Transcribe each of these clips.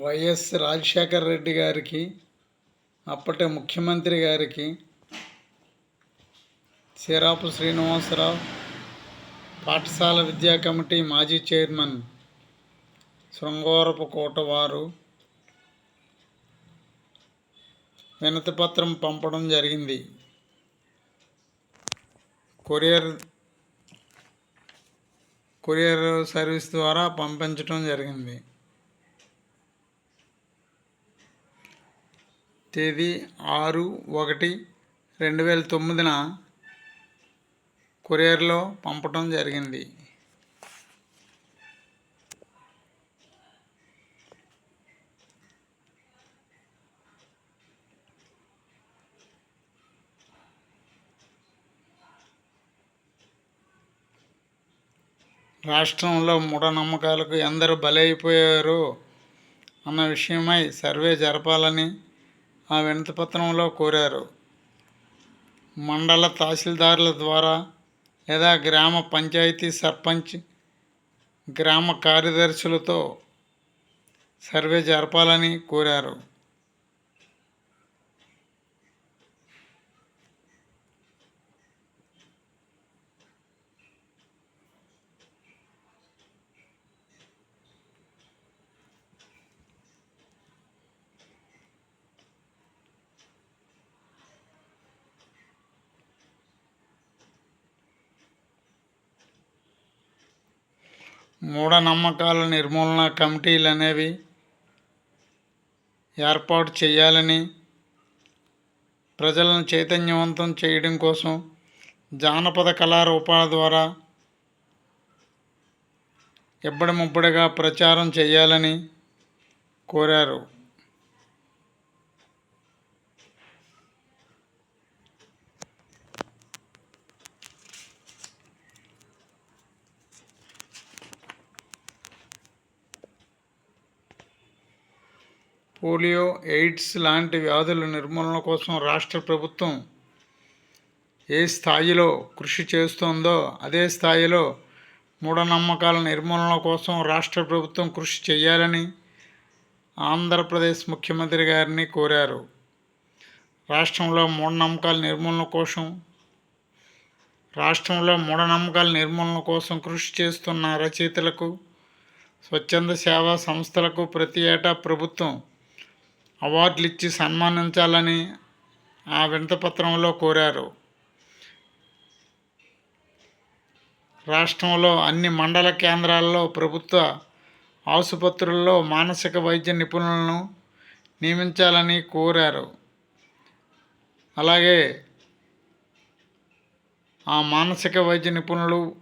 YS Rajasekhara Reddy గారికి అప్పటి ముఖ్యమంత్రి గారికి సిరాపు శ్రీనివాసరావు పాఠశాల విద్యా కమిటీ మాజీ చైర్మన్ శృంగవరపు కోటవారు వినతిపత్రం పంపడం జరిగింది. కొరియర్ కొరియర్ సర్వీస్ ద్వారా పంపించడం జరిగింది. తేదీ ఆరు ఒకటి రెండు వేల తొమ్మిదిన కొరియర్లో పంపటం జరిగింది. రాష్ట్రంలో మూఢనమ్మకాలకు ఎందరు బలైపోయారో అన్న విషయమై సర్వే జరపాలని ఆ వినతిపత్రంలో కోరారు. మండల తహసీల్దారుల ద్వారా లేదా గ్రామ పంచాయతీ సర్పంచ్ గ్రామ కార్యదర్శులతో సర్వే జరపాలని కోరారు. మూఢనమ్మకాల నిర్మూలన కమిటీలు అనేవి ఏర్పాటు చేయాలని ప్రజలను చైతన్యవంతం చేయడం కోసం జానపద కళారూపాల ద్వారా ఇబ్బడి ముబ్బడిగా ప్రచారం చేయాలని కోరారు. పోలియో ఎయిడ్స్ లాంటి వ్యాధుల నిర్మూలన కోసం రాష్ట్ర ప్రభుత్వం ఏ స్థాయిలో కృషి చేస్తోందో అదే స్థాయిలో మూఢనమ్మకాల నిర్మూలన కోసం రాష్ట్ర ప్రభుత్వం కృషి చేయాలని ఆంధ్రప్రదేశ్ ముఖ్యమంత్రి గారిని కోరారు. రాష్ట్రంలో మూఢనమ్మకాల నిర్మూలన కోసం రాష్ట్రంలో మూఢనమ్మకాల నిర్మూలన కోసం కృషి చేస్తున్న రచయితలకు స్వచ్ఛంద సేవా సంస్థలకు ప్రతి ఏటా ప్రభుత్వం అవార్డులు ఇచ్చి సన్మానించాలని ఆ వినతపత్రంలో కోరారు. రాష్ట్రంలో అన్ని మండల కేంద్రాల్లో ప్రభుత్వ ఆసుపత్రుల్లో మానసిక వైద్య నిపుణులను నియమించాలని కోరారు. అలాగే ఆ మానసిక వైద్య నిపుణులు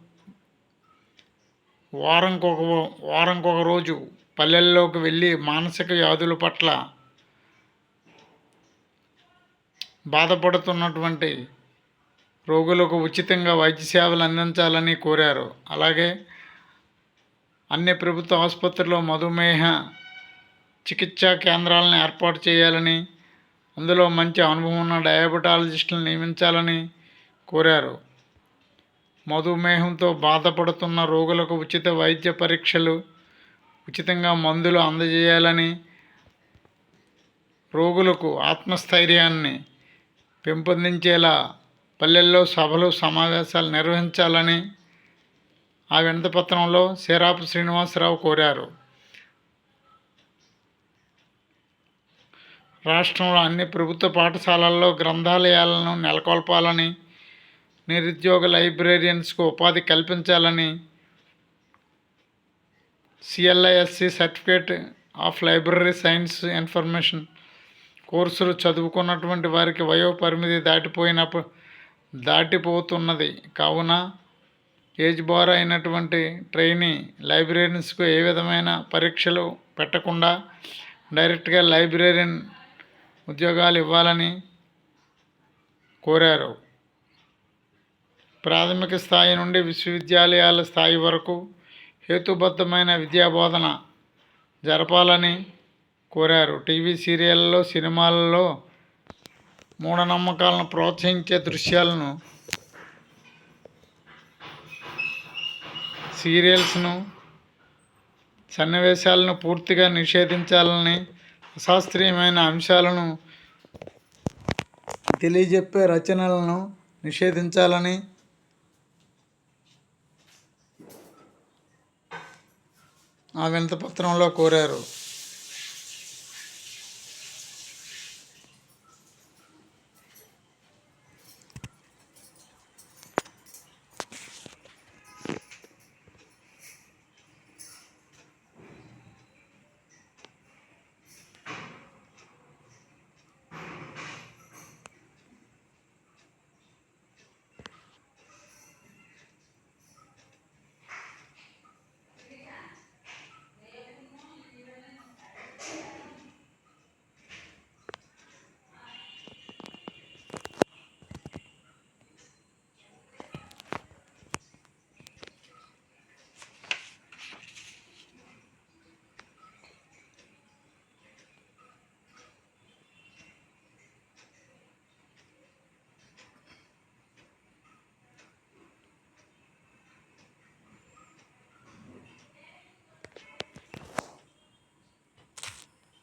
వారంకొక వారంకొక రోజు పల్లెల్లోకి వెళ్ళి మానసిక వ్యాధుల పట్ల బాధపడుతున్నటువంటి రోగులకు ఉచితంగా వైద్య సేవలు అందించాలని కోరారు. అలాగే అన్ని ప్రభుత్వ ఆసుపత్రుల్లో మధుమేహ చికిత్సా కేంద్రాలను ఏర్పాటు చేయాలని అందులో మంచి అనుభవం ఉన్న డయాబెటాలజిస్టులను నియమించాలని కోరారు. మధుమేహంతో బాధపడుతున్న రోగులకు ఉచిత వైద్య పరీక్షలు ఉచితంగా మందులు అందజేయాలని రోగులకు ఆత్మస్థైర్యాన్ని పెంపొందించేలా పల్లెల్లో సభలు సమావేశాలు నిర్వహించాలని ఆ వినతిపత్రంలో సిరాపు శ్రీనివాసరావు కోరారు. రాష్ట్రంలో అన్ని ప్రభుత్వ పాఠశాలల్లో గ్రంథాలయాలను నెలకొల్పాలని నిరుద్యోగ లైబ్రేరియన్స్కు ఉపాధి కల్పించాలని CLISC certificate of library science information కోర్సులు చదువుకున్నటువంటి వారికి వయో పరిమితి దాటిపోయినప్పుడు దాటిపోతున్నది. కావున ఏజ్ బార్ అయినటువంటి ట్రైనీ లైబ్రరీన్స్కు ఏ విధమైన పరీక్షలు పెట్టకుండా డైరెక్ట్గా లైబ్రరీన్ ఉద్యోగాలు ఇవ్వాలని కోరారు. ప్రాథమిక స్థాయి నుండి విశ్వవిద్యాలయాల స్థాయి వరకు హేతుబద్ధమైన విద్యాబోధన జరపాలని కోరారు. టీవీ సీరియళ్ళలో సినిమాలలో మూఢనమ్మకాలను ప్రోత్సహించే దృశ్యాలను సీరియల్స్ను సన్నివేశాలను పూర్తిగా నిషేధించాలని అశాస్త్రీయమైన అంశాలను తెలియజెప్పే రచనలను నిషేధించాలని ఆ వినతపత్రంలో కోరారు.